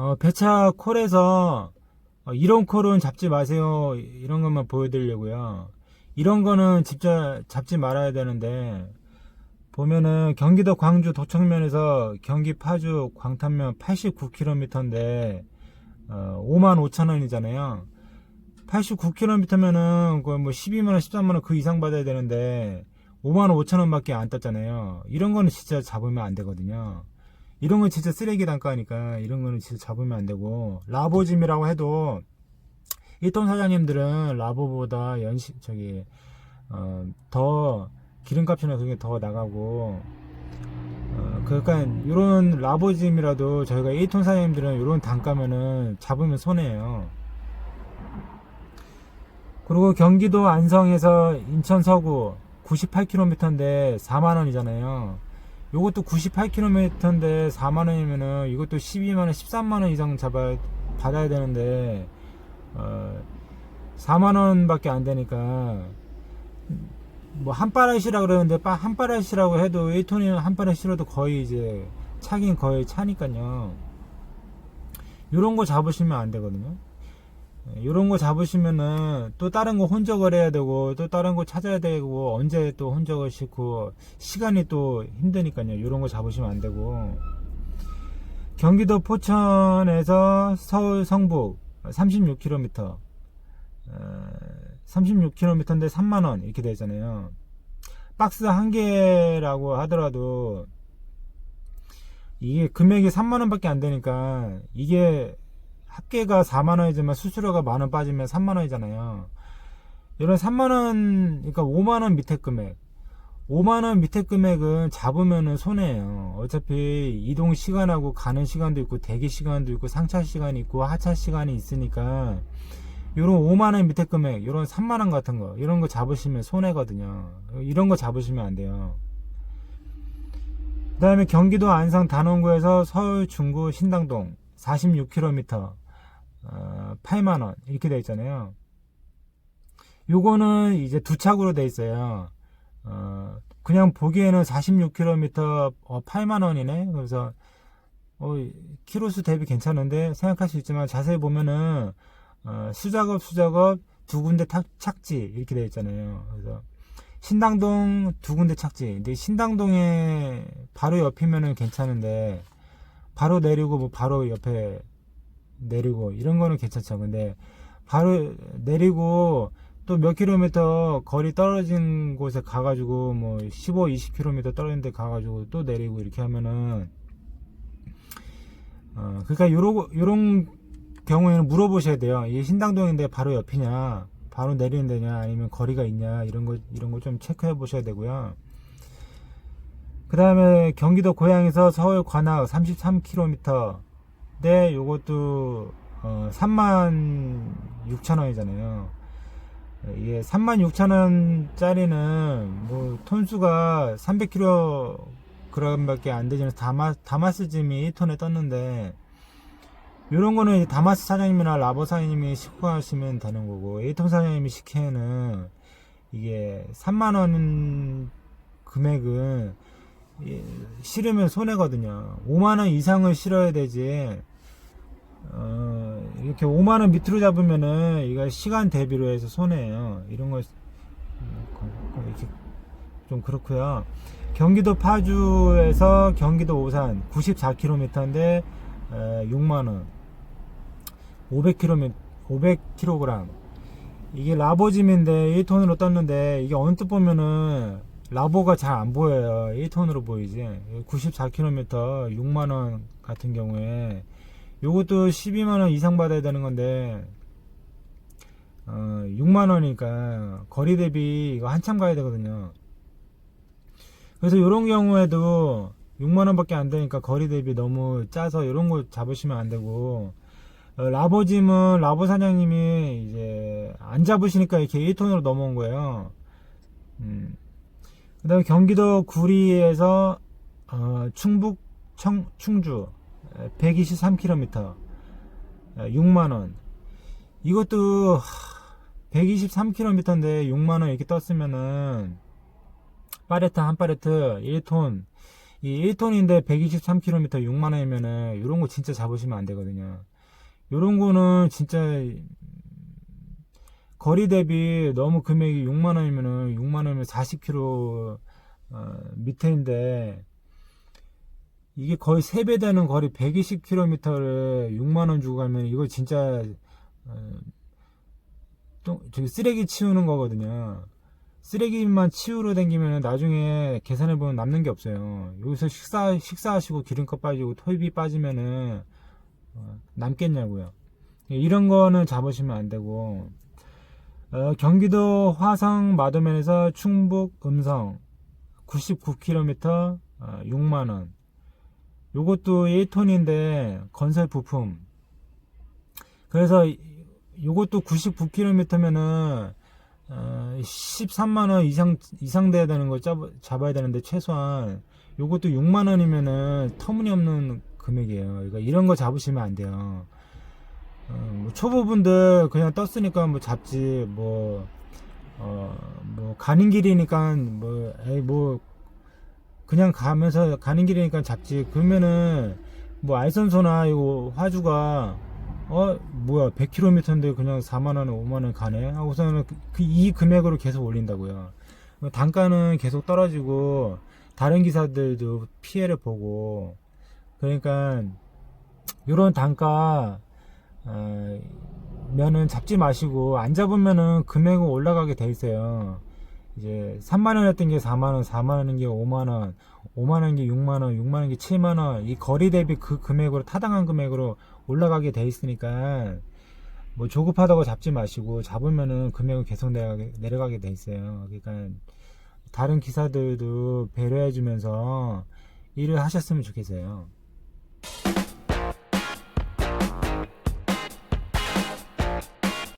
어, 배차 콜에서 어, 이런 콜은 잡지 마세요. 이런 것만 보여드리려고요. 이런 거는 진짜 잡지 말아야 되는데 보면은 경기도 광주 도청면에서 경기 파주 광탄면 89km인데 어, 5만 5천 원이잖아요. 89km면은 거의 뭐 12만 원, 13만 원 그 이상 받아야 되는데 5만 5천 원밖에 안 떴잖아요. 이런 거는 진짜 잡으면 안 되거든요. 이런 건 진짜 쓰레기 단가니까 이런 거는 진짜 잡으면 안 되고 라보짐이라고 해도 일돈 사장님들은 라보보다 연시 저기 어, 더 기름값이나 그게 더 나가고 어, 그러니까 이런 라보짐이라도 저희가 1톤 사장님들은 이런 단가면은 잡으면 손해예요. 그리고 경기도 안성에서 인천 서구 98km인데 4만 원이잖아요. 요것도 98km인데 4만 원이면은 이것도 12만 원, 13만 원 이상 잡아 받아야 되는데 어 4만 원 밖에 안 되니까 뭐 한파렛이라 그러는데 빠- 한파렛이라고 해도 1톤이면 한파렛 실어도 거의 이제 차긴 거의 차니까요. 요런 거 잡으시면 안 되거든요. 이런 거 잡으시면은 또 다른 거 혼적을 해야 되고 또 다른 거 찾아야 되고 언제 또 혼적을 싣고 시간이 또 힘드니까요. 이런 거 잡으시면 안 되고 경기도 포천에서 서울 성북 36km 36km인데 3만 원 이렇게 되잖아요. 박스 한 개라고 하더라도 이게 금액이 3만 원 밖에 안 되니까 이게 합계가 4만 원이지만 수수료가 만 원 빠지면 3만 원이잖아요. 이런 3만 원, 그러니까 5만 원 밑에 금액. 5만 원 밑에 금액은 잡으면은 손해예요. 어차피 이동 시간하고 가는 시간도 있고 대기 시간도 있고 상차 시간이 있고 하차 시간이 있으니까 요런 5만 원 밑에 금액, 요런 3만 원 같은 거, 이런 거 잡으시면 손해거든요. 이런 거 잡으시면 안 돼요. 그 다음에 경기도 안성 단원구에서 서울 중구 신당동 46km, 어, 8만원, 이렇게 돼 있잖아요. 요거는 이제 두 착으로 돼 있어요. 어, 그냥 보기에는 46km, 어, 8만원이네? 그래서, 어, 키로수 대비 괜찮은데 생각할 수 있지만 자세히 보면은, 어, 수작업 수작업 두 군데 탁, 착지 이렇게 되어 있잖아요. 그래서 신당동 두 군데 착지. 근데 신당동에 바로 옆이면은 괜찮은데 바로 내리고 뭐 바로 옆에 내리고 이런 거는 괜찮죠. 근데 바로 내리고 또 몇 킬로미터 거리 떨어진 곳에 가가지고 뭐 15, 20 킬로미터 떨어진 데 가가지고 또 내리고 이렇게 하면은 어 그러니까 요런 요런 경우에는 물어보셔야 돼요. 이게 신당동인데 바로 옆이냐, 바로 내리는 데냐, 아니면 거리가 있냐 이런 거 이런 거 좀 체크해 보셔야 되고요. 그 다음에 경기도 고양에서 서울 관악 33km. 네, 요것도 어, 3만 6천 원이잖아요. 이게 3만 6천 원짜리는 뭐 톤수가 300kg 밖에 안 되지만 다마, 다마스 짐이 1톤에 떴는데 이런 거는 다마스 사장님이나 라보 사장님이 싣고 하시면 되는 거고 1톤 사장님이 시키면은 이게 3만 원 금액은 예, 실으면 손해거든요. 5만 원 이상을 실어야 되지. 어, 이렇게 5만 원 밑으로 잡으면은 이거 시간 대비로 해서 손해예요. 이런 거 음, 이렇게 좀 그렇고요. 경기도 파주에서 경기도 오산 94km인데 6만 원. 500kg 500kg. 이게 라보짐인데 1톤으로 떴는데 이게 언뜻 보면은 라보가 잘 안 보여요. 1톤으로 보이지. 94km 6만원 같은 경우에 요것도 12만원 이상 받아야 되는 건데 어, 6만원이니까 거리 대비 이거 한참 가야 되거든요. 그래서 이런 경우에도 6만원 밖에 안 되니까 거리 대비 너무 짜서 이런 거 잡으시면 안 되고 어, 라보짐은 라보 사장님이 이제 안 잡으시니까 이렇게 1톤으로 넘어온 거예요. 음. 그 다음에 경기도 구리에서 어, 충북 청, 충주 123km 6만원 이것도 123km인데 6만원 이렇게 떴으면은 파레트 한 파레트 1톤 이 1톤인데 123km 6만 원이면은 이런 거 진짜 잡으시면 안 되거든요. 이런 거는 진짜 거리 대비 너무 금액이 6만 원이면은 6만 원이면 40km 어, 밑에인데 이게 거의 3배 되는 거리 120km를 6만 원 주고 가면 이거 진짜 어, 또 저기 쓰레기 치우는 거거든요. 쓰레기만 치우러 다니면 나중에 계산해 보면 남는 게 없어요. 여기서 식사 식사하시고 기름값 빠지고 토입이 빠지면은 어, 남겠냐고요. 이런 거는 잡으시면 안 되고 어, 경기도 화성 마도면에서 충북 음성 99km 어, 6만 원. 요것도 1톤인데 건설 부품. 그래서 이- 요것도 99km면은 어, 13만 원 이상 이상 돼야 되는 걸 잡, 잡아야 되는데 최소한 요것도 6만 원이면은 터무니없는 금액이에요. 그러니까 이런 거 잡으시면 안 돼요. 어, 뭐 초보분들 그냥 떴으니까 뭐 잡지 뭐 어, 뭐 가는 길이니까 뭐 에이 뭐 그냥 가면서 가는 길이니까 잡지 그러면은 뭐 알선소나 이거 화주가 어 뭐야 100km인데 그냥 4만 원, 5만 원 가네 하고서는 그 이 금액으로 계속 올린다고요. 단가는 계속 떨어지고 다른 기사들도 피해를 보고 그러니까 이런 단가 어, 면은 잡지 마시고 안 잡으면은 금액은 올라가게 돼 있어요. 이제 3만 원이었던 게 4만 원, 4만 원인 게 5만 원, 5만 원인 게 6만 원, 6만 원인 게 7만 원. 이 거리 대비 그 금액으로 타당한 금액으로 올라가게 돼 있으니까 뭐 조급하다고 잡지 마시고 잡으면은 금액은 계속 내려가게, 내려가게 돼 있어요. 그러니까 다른 기사들도 배려해 주면서 일을 하셨으면 좋겠어요.